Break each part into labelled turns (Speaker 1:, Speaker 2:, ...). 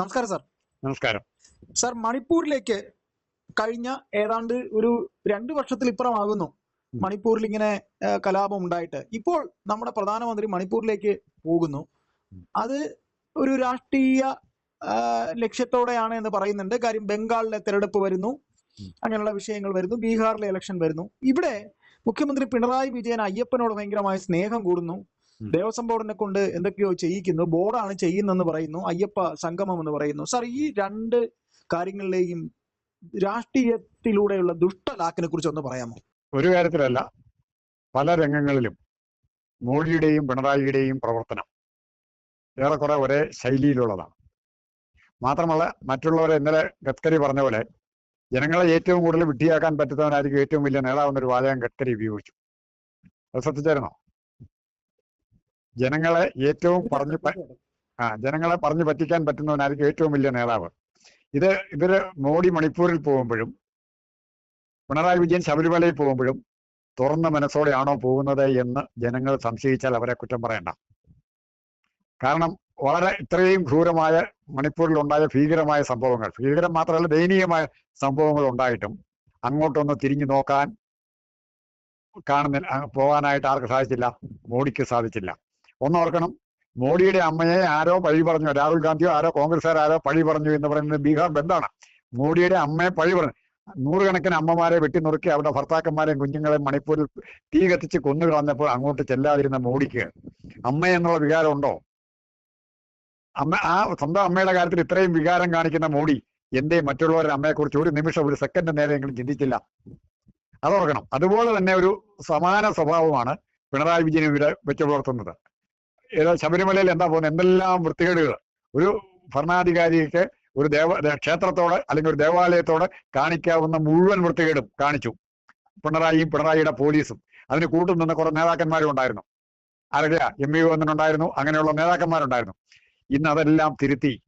Speaker 1: നമസ്കാരം സാർ
Speaker 2: നമസ്കാരം.
Speaker 1: സാർ മണിപ്പൂരിലേക്ക് കഴിഞ്ഞ ഏതാണ്ട് ഒരു രണ്ടു വർഷത്തിൽ ഇപ്പുറമാകുന്നു. മണിപ്പൂരിൽ ഇങ്ങനെ കലാപം ഉണ്ടായിട്ട് ഇപ്പോൾ നമ്മുടെ പ്രധാനമന്ത്രി മണിപ്പൂരിലേക്ക് പോകുന്നു. അത് ഒരു രാഷ്ട്രീയ ലക്ഷ്യത്തോടെയാണ് എന്ന് പറയുന്നുണ്ട്. കാര്യം ബംഗാളിലെ തെരഞ്ഞെടുപ്പ് വരുന്നു. അങ്ങനെയുള്ള വിഷയങ്ങൾ വരുന്നു. ബീഹാറിലെ ഇലക്ഷൻ വരുന്നു. ഇവിടെ മുഖ്യമന്ത്രി പിണറായി വിജയൻ അയ്യപ്പനോട് ഭയങ്കരമായ സ്നേഹം കൂടുന്നു. ദേവസ്വം ബോർഡിനെ കൊണ്ട് എന്തൊക്കെയോ ചെയ്യിക്കുന്നു. ബോർഡാണ് ചെയ്യുന്നെന്ന് പറയുന്നു. അയ്യപ്പ സംഗമം എന്ന് പറയുന്നു. സാർ ഈ രണ്ട് കാര്യങ്ങളിലെയും രാഷ്ട്രീയത്തിലൂടെയുള്ള ദുഷ്ടലാക്കിനെ കുറിച്ച് ഒന്ന് പറയാമോ?
Speaker 2: ഒരു കാര്യത്തിലല്ല. പല രംഗങ്ങളിലും മോഡിയുടെയും പിണറായിയുടെയും പ്രവർത്തനം ഏറെക്കുറെ ഒരേ ശൈലിയിലുള്ളതാണ്. മാത്രമല്ല മറ്റുള്ളവരെ ഇന്നലെ ഗഡ്കരി പറഞ്ഞ പോലെ ജനങ്ങളെ ഏറ്റവും കൂടുതൽ വിട്ടിയാക്കാൻ പറ്റുന്നവനായിരിക്കും ഏറ്റവും വലിയ നേതാവെന്നൊരു വാചകം ഗഡ്കരി ഉപയോഗിച്ചു. അത് ശ്രദ്ധിച്ചായിരുന്നോ? ജനങ്ങളെ ഏറ്റവും പറഞ്ഞു ആ ജനങ്ങളെ പറഞ്ഞു പറ്റിക്കാൻ പറ്റുന്നവനായിരിക്കും ഏറ്റവും വലിയ നേതാവ്. ഇത് ഇവർ മോഡി മണിപ്പൂരിൽ പോകുമ്പോഴും പിണറായി വിജയൻ ശബരിമലയിൽ പോകുമ്പോഴും തുറന്ന മനസ്സോടെയാണോ പോകുന്നത് എന്ന് ജനങ്ങൾ സംശയിച്ചാൽ അവരെ കുറ്റം പറയണ്ട. കാരണം വളരെ ഇത്രയും ക്രൂരമായ മണിപ്പൂരിൽ ഉണ്ടായ ഭീകരമായ സംഭവങ്ങൾ ഭീകരം മാത്രമല്ല ദയനീയമായ സംഭവങ്ങൾ ഉണ്ടായിട്ടും അങ്ങോട്ടൊന്ന് തിരിഞ്ഞു നോക്കാൻ കാണുന്ന പോകാനായിട്ട് ആർക്ക് സാധിച്ചില്ല മോഡിക്ക് സാധിച്ചില്ല. ഒന്നോർക്കണം. മോഡിയുടെ അമ്മയെ ആരോ പഴി പറഞ്ഞു. രാഹുൽ ഗാന്ധിയോ ആരോ കോൺഗ്രസ്സുകാരോ ആരോ പഴി പറഞ്ഞു എന്ന് പറയുന്നത് ബീഹാർ ബന്ധാണ് മോഡിയുടെ അമ്മയെ പഴി പറഞ്ഞു. നൂറുകണക്കിന് അമ്മമാരെ വെട്ടിനുറുക്കി അവരുടെ ഭർത്താക്കന്മാരെയും കുഞ്ഞുങ്ങളെയും മണിപ്പൂരിൽ തീ കത്തിച്ച് കൊന്നു കളഞ്ഞപ്പോൾ അങ്ങോട്ട് ചെല്ലാതിരുന്ന മോഡിക്ക് അമ്മ എന്നുള്ള വികാരം ഉണ്ടോ? അമ്മ ആ സ്വന്തം അമ്മയുടെ കാര്യത്തിൽ ഇത്രയും വികാരം കാണിക്കുന്ന മോഡി എന്തേ? മറ്റുള്ളവരുടെ അമ്മയെക്കുറിച്ച് ഒരു നിമിഷം ഒരു സെക്കൻഡ് നേരെയെങ്കിലും ചിന്തിച്ചില്ല. അതോർക്കണം. അതുപോലെ തന്നെ ഒരു സമാന സ്വഭാവമാണ് പിണറായി വിജയൻ വെച്ച് പുലർത്തുന്നത് ഏതോ ശബരിമലയിൽ എന്താ പോകുന്നത് എന്തെല്ലാം വൃത്തികേടുകൾ? ഒരു ഭരണാധികാരിക്ക് ഒരു ദേവ ക്ഷേത്രത്തോടെ അല്ലെങ്കിൽ ഒരു ദേവാലയത്തോടെ കാണിക്കാവുന്ന മുഴുവൻ വൃത്തികേടും കാണിച്ചു. പിണറായിയും പിണറായിയുടെ പോലീസും. അതിന് കൂട്ടുനിന്ന കുറെ നേതാക്കന്മാരും ഉണ്ടായിരുന്നു. ആരൊക്കെയാ? എം വി ഉണ്ടായിരുന്നു. അങ്ങനെയുള്ള നേതാക്കന്മാരുണ്ടായിരുന്നു. ഇന്ന് അതെല്ലാം തിരുത്തി.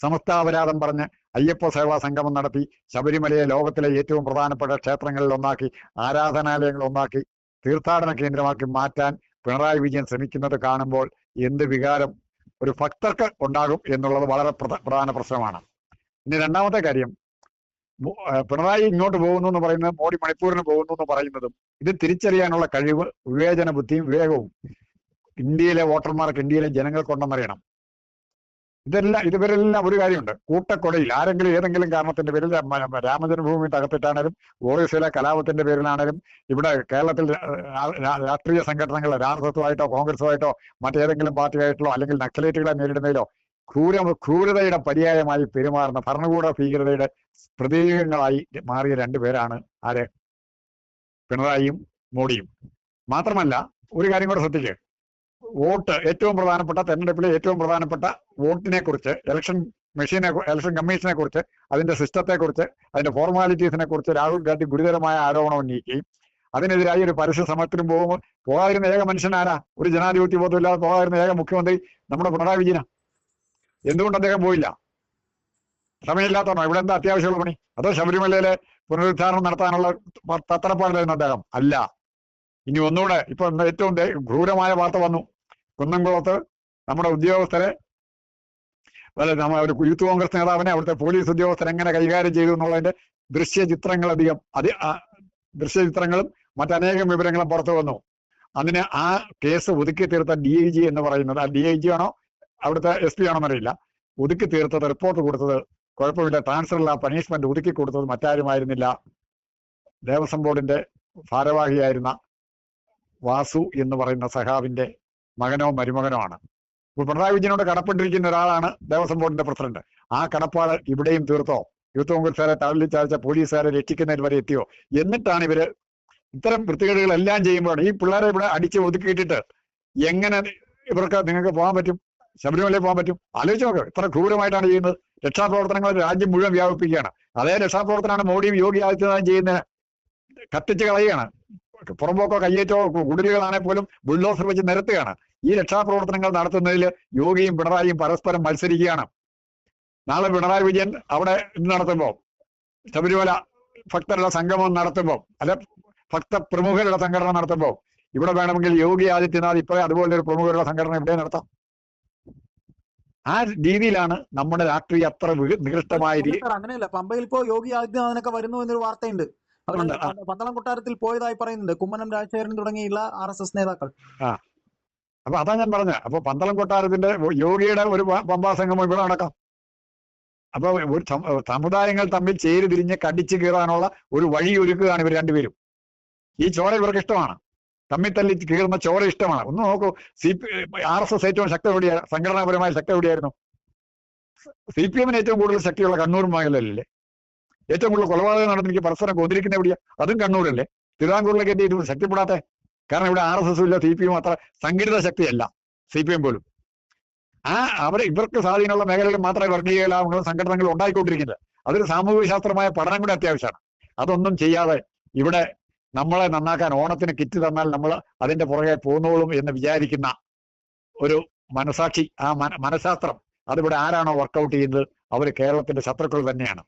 Speaker 2: സമസ്താപരാധം പറഞ്ഞ് അയ്യപ്പ സേവാ സംഗമം നടത്തി ശബരിമലയെ ലോകത്തിലെ ഏറ്റവും പ്രധാനപ്പെട്ട ക്ഷേത്രങ്ങളിൽ ഒന്നാക്കി ആരാധനാലയങ്ങൾ ഒന്നാക്കി തീർത്ഥാടന കേന്ദ്രമാക്കി മാറ്റാൻ പിണറായി വിജയൻ ശ്രമിക്കുന്നത് കാണുമ്പോൾ എന്ത് വികാരം ഒരു ഭക്തർക്ക് ഉണ്ടാകും എന്നുള്ളത് വളരെ പ്രധ- പ്രധാന പ്രശ്നമാണ്. ഇനി രണ്ടാമത്തെ കാര്യം പിണറായി ഇങ്ങോട്ട് പോകുന്നു എന്ന് പറയുന്നത് മോഡി മണിപ്പൂരിന് പോകുന്നു എന്ന് പറയുന്നതും ഇത് തിരിച്ചറിയാനുള്ള കഴിവ് വിവേചന ബുദ്ധിയും വിവേകവും ഇന്ത്യയിലെ വോട്ടർമാർക്ക് ഇന്ത്യയിലെ ജനങ്ങൾക്കുണ്ടെന്നറിയണം. ഇതെല്ലാം ഇതുവരെല്ലാം ഒരു കാര്യമുണ്ട്. കൂട്ടക്കൊടയിൽ ആരെങ്കിലും ഏതെങ്കിലും കാരണത്തിന്റെ പേരിൽ രാമ- രാമജന്മഭൂമി തകർത്തിട്ടാണേലും ഓറിയസിലെ കലാപത്തിന്റെ പേരിലാണേലും ഇവിടെ കേരളത്തിൽ രാഷ്ട്രീയ സംഘടനകൾ രാമസത്വമായിട്ടോ കോൺഗ്രസുമായിട്ടോ മറ്റേതെങ്കിലും പാർട്ടിയായിട്ടോ അല്ലെങ്കിൽ നക്സലേറ്റുകളെ നേരിടുന്നതിലോ ക്രൂര ക്രൂരതയുടെ പര്യായമായി പെരുമാറുന്ന ഭരണകൂട ഭീകരതയുടെ പ്രതീകങ്ങളായി മാറിയ രണ്ടുപേരാണ് ആര്? പിണറായിയും മോഡിയും. മാത്രമല്ല ഒരു കാര്യം കൂടെ ശ്രദ്ധിക്കുക വോട്ട് ഏറ്റവും പ്രധാനപ്പെട്ട തെരഞ്ഞെടുപ്പിലെ ഏറ്റവും പ്രധാനപ്പെട്ട വോട്ടിനെ കുറിച്ച് ഇലക്ഷൻ മെഷീനെ ഇലക്ഷൻ കമ്മീഷനെ കുറിച്ച് അതിന്റെ സിസ്റ്റത്തെ കുറിച്ച് അതിന്റെ ഫോർമാലിറ്റീസിനെ കുറിച്ച് രാഹുൽ ഗാന്ധി ഗുരുതരമായ ആരോപണം ഉന്നയിക്കുകയും അതിനെതിരായി ഒരു പരസ്യ സമരത്തിനും പോകുമ്പോൾ പോകാതിരുന്ന ഏക മനുഷ്യനാരാ ഒരു ജനാധിപത്യ ബോധമില്ലാതെ പോകാതിരുന്ന ഏക മുഖ്യമന്ത്രി നമ്മുടെ പിണറായി വിജയന. എന്തുകൊണ്ട് അദ്ദേഹം പോയില്ല? സമയമില്ലാത്തതാണോ? ഇവിടെ എന്താ അത്യാവശ്യമുള്ള പണി? അതോ ശബരിമലയിലെ പുനരുദ്ധാരണം നടത്താനുള്ള തത്രപ്പാടിലായിരുന്നു അദ്ദേഹം? അല്ല. ഇനി ഒന്നുകൂടെ ഇപ്പൊ ഏറ്റവും ക്രൂരമായ വാർത്ത വന്നു. കുന്നംകുളത്ത് നമ്മുടെ ഉദ്യോഗസ്ഥരെ അല്ല നമ്മൾ ഒരു യൂത്ത് കോൺഗ്രസ് നേതാവിനെ അവിടുത്തെ പോലീസ് ഉദ്യോഗസ്ഥർ എങ്ങനെ കൈകാര്യം ചെയ്തു എന്നുള്ളതിന്റെ ദൃശ്യചിത്രങ്ങൾ അധികം അതി ദൃശ്യ ദൃശ്യചിത്രങ്ങളും മറ്റനേകം വിവരങ്ങളും പുറത്തു വന്നു. അതിന് ആ കേസ് ഒതുക്കി തീർത്ത ഡി ഐ ജി എന്ന് പറയുന്നത് ആ ഡി ഐ ജി ആണോ അവിടുത്തെ എസ് പി ആണോ എന്നറിയില്ല. ഒതുക്കി തീർത്തത് റിപ്പോർട്ട് കൊടുത്തത് കുഴപ്പമില്ല ട്രാൻസ്ഫറില്ല പണിഷ്മെന്റ് ഒതുക്കി കൊടുത്തത് മറ്റാരുമായിരുന്നില്ല. ദേവസ്വം ബോർഡിന്റെ ഭാരവാഹിയായിരുന്ന വാസു എന്ന് പറയുന്ന സഖാവിന്റെ മകനോ മരുമകനോ ആണ്. ഇപ്പോൾ പിണറായി വിജയനോട് കടപ്പെട്ടിരിക്കുന്ന ഒരാളാണ് ദേവസ്വം ബോർഡിന്റെ പ്രസിഡന്റ്. ആ കടപ്പാട് ഇവിടെയും തീർത്തോ? യൂത്ത് കോൺഗ്രസ്സുകാരെ തള്ളി ചാഴ്ച പോലീസുകാരെ രക്ഷിക്കുന്നതിൽ വരെ എത്തിയോ? എന്നിട്ടാണ് ഇവർ ഇത്തരം വൃത്തികേടുകളെല്ലാം ചെയ്യുമ്പോഴാണ് ഈ പിള്ളേരെ ഇവിടെ അടിച്ച് ഒതുക്കിയിട്ടിട്ട് എങ്ങനെ ഇവർക്ക് നിങ്ങൾക്ക് പോകാൻ പറ്റും? ശബരിമലയിൽ പോകാൻ പറ്റും? ആലോചിച്ച് നോക്ക്. ഇത്ര ക്രൂരമായിട്ടാണ് ചെയ്യുന്നത്. രക്ഷാപ്രവർത്തനങ്ങൾ രാജ്യം മുഴുവൻ വ്യാപിപ്പിക്കുകയാണ്. അതേ രക്ഷാപ്രവർത്തനമാണ് മോഡിയും യോഗി ആദിത്യനാഥും ചെയ്യുന്നത്. കത്തിച്ച് കളയുകയാണ്. പുറമ്പോക്കോ കയ്യേറ്റോ കുടിലുകളാണെങ്കിൽ പോലും ബുൾഡോസർ വെച്ച് നിരത്തുകയാണ്. ഈ രക്ഷാപ്രവർത്തനങ്ങൾ നടത്തുന്നതിൽ യോഗിയും പിണറായിയും പരസ്പരം മത്സരിക്കുകയാണ്. നാളെ പിണറായി വിജയൻ അവിടെ ഇത് നടത്തുമ്പോൾ ശബരിമല ഭക്തരുടെ സംഗമം നടത്തുമ്പോൾ അല്ല ഭക്ത പ്രമുഖരുടെ സംഘടന നടത്തുമ്പോൾ ഇവിടെ വേണമെങ്കിൽ യോഗി ആദിത്യനാഥ് ഇപ്പോഴേ അതുപോലെ ഒരു പ്രമുഖരുടെ സംഘടന ഇവിടെ നടത്താം. ആ രീതിയിലാണ് നമ്മുടെ രാഷ്ട്രീയ അത്ര നികൃഷ്ടമായ രീതി
Speaker 1: അങ്ങനെയല്ല. പമ്പയിൽ ഇപ്പോ യോഗി ആദിത്യനാഥിനൊക്കെ വരുന്നു എന്നൊരു വാർത്തയുണ്ട്. പന്തളം കൊട്ടാരത്തിൽ പോയതായി പറയുന്നുണ്ട്. കുമ്മനം രാജശേഖരൻ തുടങ്ങിയുള്ള ആർ എസ് എസ് നേതാക്കൾ.
Speaker 2: അപ്പൊ അതാ ഞാൻ പറഞ്ഞ. അപ്പൊ പന്തളം കൊട്ടാരത്തിന്റെ യോഗിയുടെ ഒരു പമ്പാസംഗമം പമ്പാ സംഗമം ഇവിടെ നടക്കാം. അപ്പൊ ഒരു സമുദായങ്ങൾ തമ്മിൽ ചേരി തിരിഞ്ഞ് കടിച്ചു കീറാനുള്ള ഒരു വഴി ഒരുക്കുകയാണ് ഇവർ രണ്ടുപേരും. ഈ ചോര ഇവർക്ക് ഇഷ്ടമാണ്. തമ്മിൽ തല്ലി കീറുന്ന ചോര ഇഷ്ടമാണ്. ഒന്ന് നോക്കൂ C P R S S ഏറ്റവും ശക്തി എവിടെയാ സംഘടനാപരമായ ശക്തി എവിടെയായിരുന്നു സി പി എമ്മിന് ഏറ്റവും കൂടുതൽ ശക്തിയുള്ള കണ്ണൂർ മേഖലയിലല്ലേ? ഏറ്റവും കൂടുതൽ കൊലപാതകം നടന്നിരിക്കുക പരസ്പരം കൊന്നിരിക്കുന്ന എവിടെയാ? അതും കണ്ണൂരല്ലേ? തിരുവിതാംകൂറിലേക്ക് എന്ത് ചെയ്തു? ശക്തിപ്പെടാത്തെ? കാരണം ഇവിടെ ആർ എസ് എസും ഇല്ല സി പി എം അത്ര സംഘടിത ശക്തിയല്ല സി പി എം പോലും. ആ അവർ ഇവർക്ക് സ്വാധീനമുള്ള മേഖലകളിൽ മാത്രമേ വർഗീയ ലാഭങ്ങളും സംഘടനകളും ഉണ്ടായിക്കൊണ്ടിരിക്കുന്നത്. അതൊരു സാമൂഹിക ശാസ്ത്രമായ പഠനം കൂടി അത്യാവശ്യമാണ്. അതൊന്നും ചെയ്യാതെ ഇവിടെ നമ്മളെ നന്നാക്കാൻ ഓണത്തിന് കിറ്റ് തന്നാൽ നമ്മൾ അതിന്റെ പുറകെ പോന്നോളും എന്ന് വിചാരിക്കുന്ന ഒരു മനസാക്ഷി ആ മന- മനഃശാസ്ത്രം. അതിവിടെ ആരാണോ വർക്കൗട്ട് ചെയ്യുന്നത്? അവർ കേരളത്തിന്റെ ശത്രുക്കൾ തന്നെയാണ്.